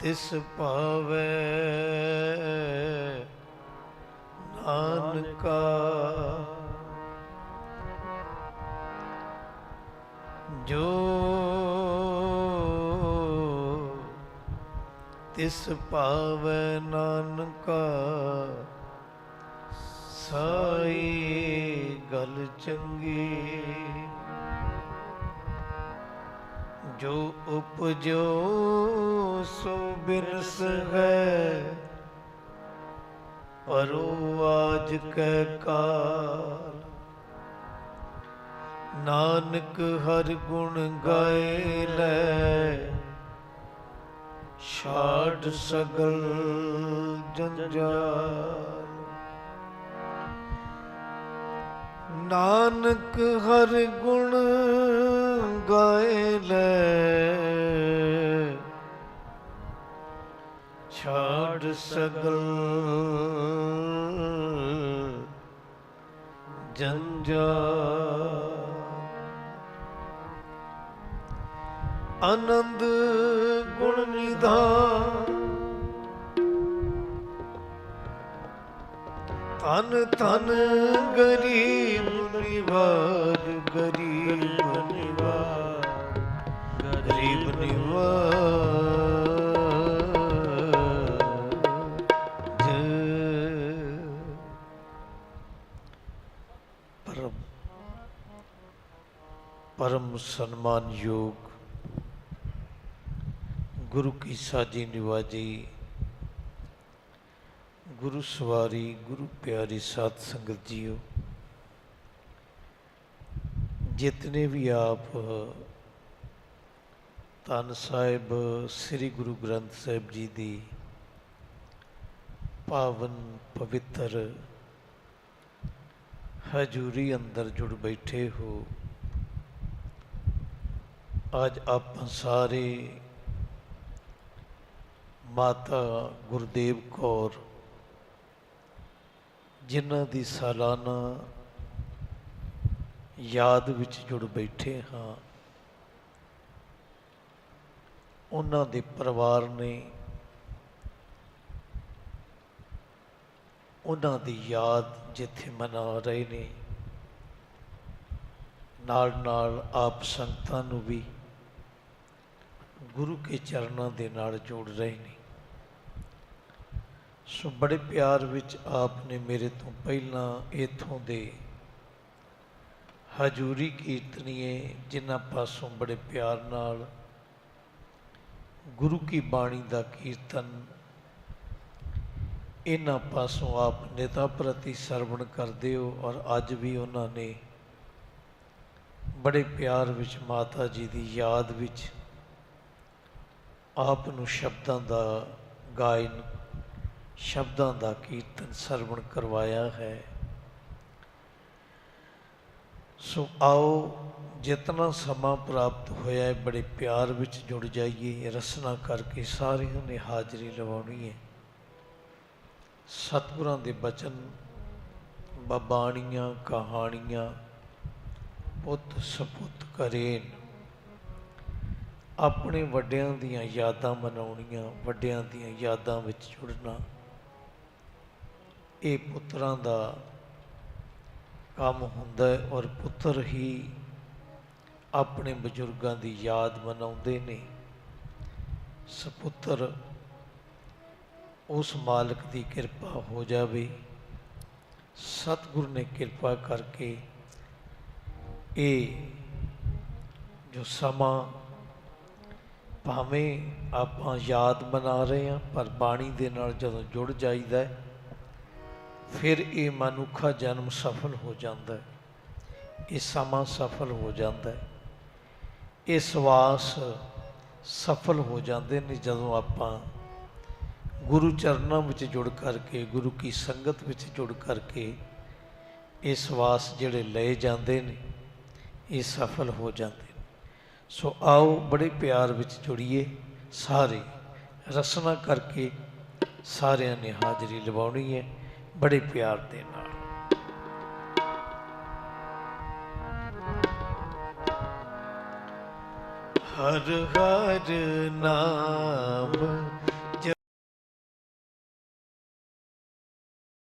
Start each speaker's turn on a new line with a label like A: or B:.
A: ਤਿਸ ਪਾਵੇ। ਨਾਨਕਾ। ਜੋ ਤਿਸ ਪਾਵੇ ਨਾਨਕਾ ਸਾਈ ਗੱਲ ਚੰਗੀ। ਜੋ ਉਪਜੋ, ਸੋ ਬਿਰਸ ਹੈ। ਪਰੋ ਆਜ ਕੈ ਕਾਲ। ਨਾਨਕ ਹਰ ਗੁਣ ਗਾਏ ਲੈ। ਛਾੜ ਸਗਲ ਜੰਜਾਲ। ਨਾਨਕ ਹਰ ਗੁਣ ਲੈ। ਛਾੜ ਸਗਲ। ਜੰਜਾਲ ਆਨੰਦ ਗੁਣ ਨਿਧਾਨ। ਤਨ ਤਨ ਗਰੀਬ ਨਿਵਾਜ ਪਰਮ ਸਨਮਾਨਯੋਗ ਗੁਰੂ ਕੀ ਸਾਜੀ ਨਿਵਾਜੀ ਗੁਰੂ ਸਵਾਰੀ ਗੁਰੂ ਪਿਆਰੀ ਸਾਧ ਸੰਗਤ ਜੀਓ ਜਿਤਨੇ ਵੀ ਆਪ ਧੰਨ ਸਾਹਿਬ ਸ੍ਰੀ ਗੁਰੂ ਗ੍ਰੰਥ ਸਾਹਿਬ ਜੀ ਦੀ ਪਾਵਨ ਪਵਿੱਤਰ ਹਜੂਰੀ ਅੰਦਰ ਜੁੜ ਬੈਠੇ ਹੋ ਅੱਜ ਆਪਾਂ ਸਾਰੇ ਮਾਤਾ ਗੁਰਦੇਵ ਕੌਰ ਜਿਨ੍ਹਾਂ ਦੀ ਸਾਲਾਨਾ ਯਾਦ ਵਿੱਚ ਜੁੜ ਬੈਠੇ ਹਾਂ, ਉਹਨਾਂ ਦੇ ਪਰਿਵਾਰ ਨੇ ਉਹਨਾਂ ਦੀ ਯਾਦ ਜਿੱਥੇ ਮਨਾ ਰਹੇ ਨੇ ਨਾਲ ਨਾਲ ਆਪ ਸੰਗਤਾਂ ਨੂੰ ਵੀ ਗੁਰੂ ਕੇ ਚਰਨਾਂ ਦੇ ਨਾਲ ਜੋੜ ਰਹੇ ਨੇ। ਸੋ ਬੜੇ ਪਿਆਰ ਵਿੱਚ ਆਪ ਨੇ ਮੇਰੇ ਤੋਂ ਪਹਿਲਾਂ ਇਥੋਂ ਦੇ ਹਜੂਰੀ ਕੀਰਤਨੀਏ, ਜਿਨ੍ਹਾਂ ਪਾਸੋਂ ਬੜੇ ਪਿਆਰ ਨਾਲ ਗੁਰੂ ਕੀ ਬਾਣੀ ਦਾ ਕੀਰਤਨ, ਇਹਨਾਂ ਪਾਸੋਂ ਆਪ ਨੇਤਾ ਪ੍ਰਤੀ ਸਰਵਣ ਕਰਦੇ ਹੋ ਔਰ ਅੱਜ ਵੀ ਉਹਨਾਂ ਨੇ ਬੜੇ ਪਿਆਰ ਵਿੱਚ ਮਾਤਾ ਜੀ ਦੀ ਯਾਦ ਵਿੱਚ ਆਪ ਨੂੰ ਸ਼ਬਦਾਂ ਦਾ ਗਾਇਨ, ਸ਼ਬਦਾਂ ਦਾ ਕੀਰਤਨ ਸਰਵਣ ਕਰਵਾਇਆ ਹੈ। ਸੋ ਆਓ, ਜਿਤਨਾ ਸਮਾਂ ਪ੍ਰਾਪਤ ਹੋਇਆ ਹੈ, ਬੜੇ ਪਿਆਰ ਵਿੱਚ ਜੁੜ ਜਾਈਏ, ਰਸਨਾ ਕਰਕੇ ਸਾਰਿਆਂ ਨੇ ਹਾਜ਼ਰੀ ਲਵਾਉਣੀ ਹੈ। ਸਤਿਗੁਰਾਂ ਦੇ ਬਚਨ, ਬਬਾਣੀਆਂ, ਕਹਾਣੀਆਂ ਪੁੱਤ ਸਪੁੱਤ ਕਰੇਨ। ਆਪਣੇ ਵੱਡਿਆਂ ਦੀਆਂ ਯਾਦਾਂ ਮਨਾਉਣੀਆਂ, ਵੱਡਿਆਂ ਦੀਆਂ ਯਾਦਾਂ ਵਿੱਚ ਜੁੜਨਾ। ਇਹ ਪੁੱਤਰਾਂ ਦਾ ਕੰਮ ਹੁੰਦਾ ਹੈ ਔਰ ਪੁੱਤਰ ਹੀ ਆਪਣੇ ਬਜ਼ੁਰਗਾਂ ਦੀ ਯਾਦ ਮਨਾਉਂਦੇ ਨੇ। ਸਪੁੱਤਰ ਉਸ ਮਾਲਕ ਦੀ ਕਿਰਪਾ ਹੋ ਜਾਵੇ। ਸਤਿਗੁਰ ਨੇ ਕਿਰਪਾ ਕਰਕੇ ਇਹ ਜੋ ਸਮਾਂ ਭਾਵੇਂ ਆਪਾਂ ਯਾਦ ਬਣਾ ਰਹੇ ਹਾਂ ਪਰ ਬਾਣੀ ਦੇ ਨਾਲ ਜਦੋਂ ਜੁੜ ਜਾਈਦਾ ਹੈ, ਫਿਰ ਇਹ ਮਨੁੱਖਾ ਜਨਮ ਸਫਲ ਹੋ ਜਾਂਦਾ ਹੈ। ਇਹ ਸਮਾਂ ਸਫਲ ਹੋ ਜਾਂਦਾ ਹੈ। ਇਹ ਸਵਾਸ ਸਫਲ ਹੋ ਜਾਂਦੇ ਨੇ ਜਦੋਂ ਆਪਾਂ ਗੁਰੂ ਚਰਨਾਂ ਵਿੱਚ ਜੁੜ ਕਰਕੇ ਗੁਰੂ ਕੀ ਸੰਗਤ ਵਿੱਚ ਜੁੜ ਕਰਕੇ ਇਹ ਸਵਾਸ ਜਿਹੜੇ ਲਏ ਜਾਂਦੇ ਨੇ ਇਹ ਸਫਲ ਹੋ ਜਾਂਦੇ ਸੋ ਆਓ ਬੜੇ ਪਿਆਰ ਵਿੱਚ ਜੁੜੀਏ, ਸਾਰੇ ਰਸਨਾ ਕਰਕੇ ਸਾਰਿਆਂ ਨੇ ਹਾਜ਼ਰੀ ਲਵਾਉਣੀ ਹੈ, ਬੜੇ ਪਿਆਰ ਦੇ ਨਾਲ। ਹਰ ਹਰ ਨਾਮ